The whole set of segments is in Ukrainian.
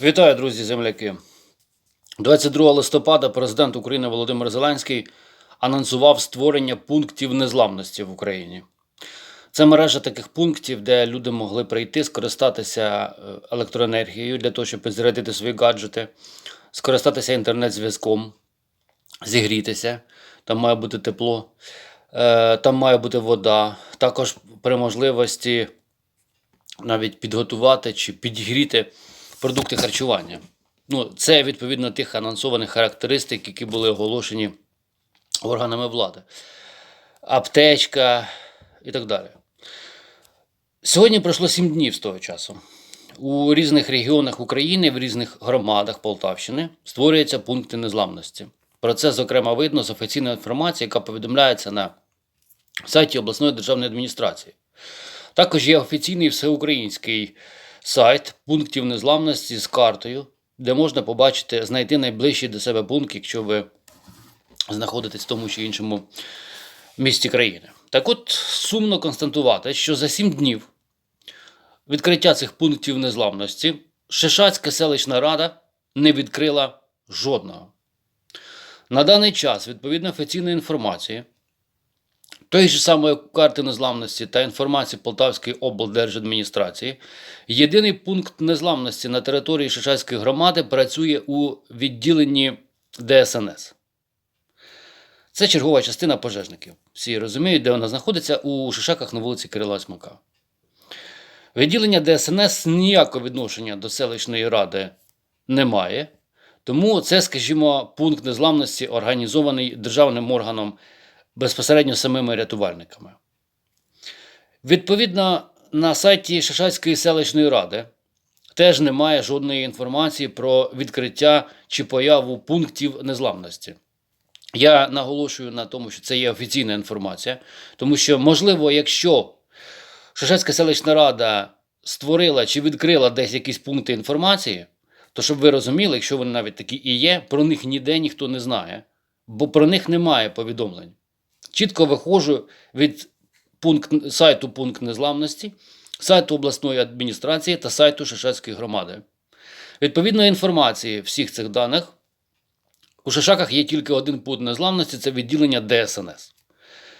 Вітаю, друзі, земляки. 22 листопада президент України Володимир Зеленський анонсував створення пунктів незламності в Україні. Це мережа таких пунктів, де люди могли прийти, скористатися е, електроенергією для того, щоб підзарядити свої гаджети, скористатися інтернет-зв'язком, зігрітися. Там має бути тепло, е, там має бути вода. Також при можливості навіть підготувати чи підігріти продукти харчування. Ну, це відповідно тих анонсованих характеристик, які були оголошені органами влади. Аптечка і так далі. Сьогодні пройшло сім днів з того часу. У різних регіонах України, в різних громадах Полтавщини створюються пункти незламності. Про це, зокрема, видно з офіційної інформації, яка повідомляється на сайті обласної державної адміністрації. Також є офіційний всеукраїнський сайт пунктів незламності з картою, де можна побачити, знайти найближчий до себе пункт, якщо ви знаходитесь в тому чи іншому місті країни. Так от сумно констатувати, що за сім днів відкриття цих пунктів незламності Шишацька селищна рада не відкрила жодного. На даний час, відповідно офіційної інформації, тої ж самої карти незламності та інформації Полтавської облдержадміністрації, єдиний пункт незламності на території Шишацької громади працює у відділенні ДСНС. Це чергова частина пожежників. Всі розуміють, де вона знаходиться у Шишаках на вулиці Кирила Смака. Відділення ДСНС ніякого відношення до селищної ради не має, тому це, скажімо, пункт незламності організований державним органом безпосередньо самими рятувальниками. Відповідно, на сайті Шишацької селищної ради теж немає жодної інформації про відкриття чи появу пунктів незламності. Я наголошую на тому, що це є офіційна інформація, тому що, можливо, якщо Шишацька селищна рада створила чи відкрила десь якісь пункти інформації, то щоб ви розуміли, якщо вони навіть такі і є, про них ніде ніхто не знає, бо про них немає повідомлень. Чітко виходжу від пункт, сайту пункт незламності, сайту обласної адміністрації та сайту Шишацької громади. Відповідно інформації всіх цих даних у Шишаках є тільки один пункт незламності це відділення ДСНС.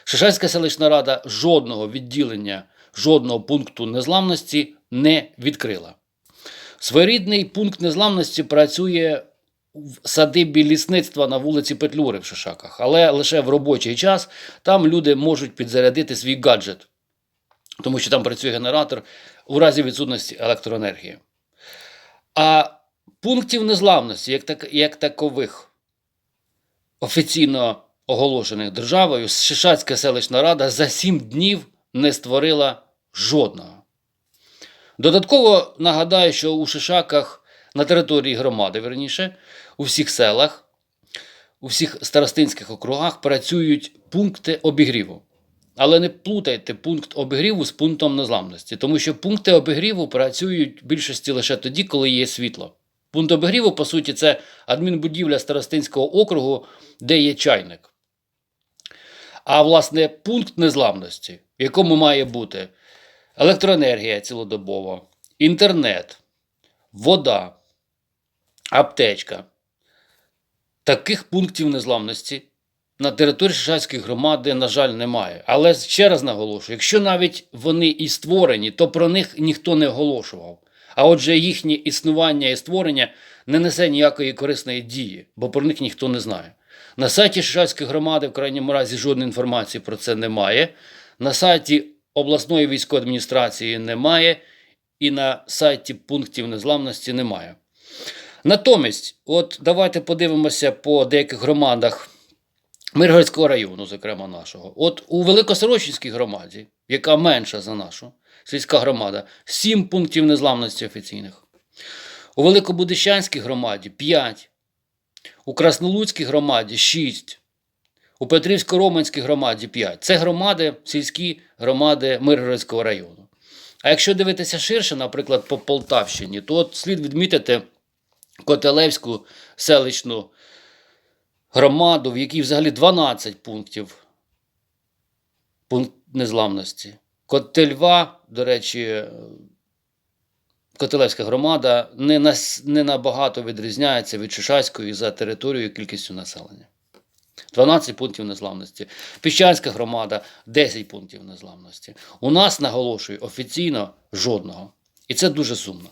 Шишацька селищна рада жодного відділення, жодного пункту незламності не відкрила. Своєрідний пункт незламності працює в садибі лісництва на вулиці Петлюри в Шишаках, але лише в робочий час там люди можуть підзарядити свій гаджет, тому що там працює генератор у разі відсутності електроенергії. А пунктів незламності, як, так, як такових, офіційно оголошених державою, Шишацька селищна рада за сім днів не створила жодного. Додатково нагадаю, що у Шишаках на території громади, верніше, у всіх селах, у всіх старостинських округах працюють пункти обігріву. Але не плутайте пункт обігріву з пунктом незламності, тому що пункти обігріву працюють в більшості лише тоді, коли є світло. Пункт обігріву, по суті, це адмінбудівля старостинського округу, де є чайник. А власне пункт незламності, в якому має бути електроенергія цілодобово, інтернет, вода, аптечка. Таких пунктів незламності на території Шишацької громади, на жаль, немає. Але ще раз наголошую: якщо навіть вони і створені, то про них ніхто не оголошував. А отже, їхнє існування і створення не несе ніякої корисної дії, бо про них ніхто не знає. На сайті Шишацької громади, в крайньому разі, жодної інформації про це немає. На сайті обласної військової адміністрації немає, і на сайті пунктів незламності немає. Натомість, от давайте подивимося по деяких громадах Миргородського району, зокрема нашого. От у Великосорочинській громаді, яка менша за нашу, сільська громада, 7 пунктів незламності офіційних. У Великобудищанській громаді 5. У Краснолуцькій громаді 6. У Петрівсько-Романській громаді 5. Це громади, сільські громади Миргородського району. А якщо дивитися ширше, наприклад, по Полтавщині, то от слід відмітити Котелевську селищну громаду, в якій взагалі 12 пунктів пункт незламності. Котельва, до речі, Котелевська громада не, нас, не набагато відрізняється від Шишацької за територією кількістю населення. 12 пунктів незламності. Піщанська громада 10 пунктів незламності. У нас, наголошую, офіційно жодного. І це дуже сумно.